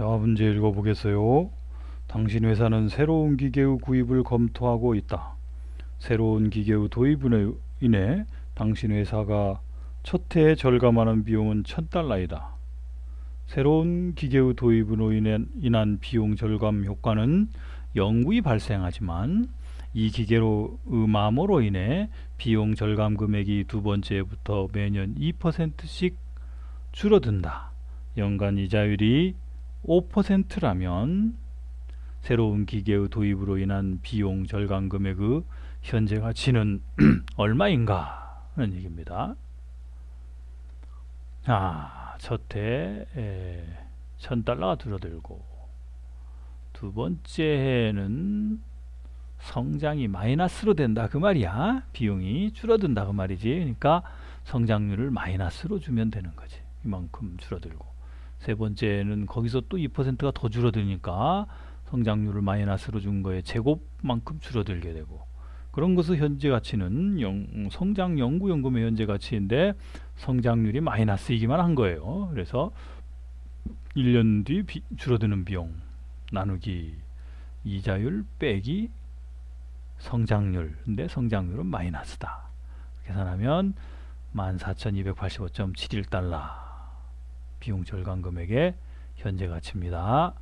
자, 문제 읽어보겠어요. 당신 회사는 새로운 기계의 구입을 검토하고 있다. 새로운 기계의 도입으로 인해 당신 회사가 첫 해에 절감하는 비용은 1000달러이다. 새로운 기계의 도입으로 인한 비용 절감 효과는 영구히 발생하지만 이 기계로 음암으로 인해 비용 절감 금액이 두 번째부터 매년 2%씩 줄어든다. 연간 이자율이 5%라면 새로운 기계의 도입으로 인한 비용 절감 금액의 현재 가치는 얼마인가 하는 얘기입니다. 아, 첫해 1000달러가 줄어들고 두 번째 해는 성장이 마이너스로 된다 그 말이야. 비용이 줄어든다 그 말이지. 그러니까 성장률을 마이너스로 주면 되는 거지. 이만큼 줄어들고 세 번째는 거기서 또 2%가 더 줄어드니까 성장률을 마이너스로 준 거에 제곱만큼 줄어들게 되고 그런 것의 현재 가치는 영, 성장 연구 연금의 현재 가치인데 성장률이 마이너스이기만 한 거예요. 그래서 1년 뒤 비, 줄어드는 비용 나누기 이자율 빼기 성장률 근데 성장률은 마이너스다. 계산하면 14,285.71달러 비용 절감 금액의 현재 가치입니다.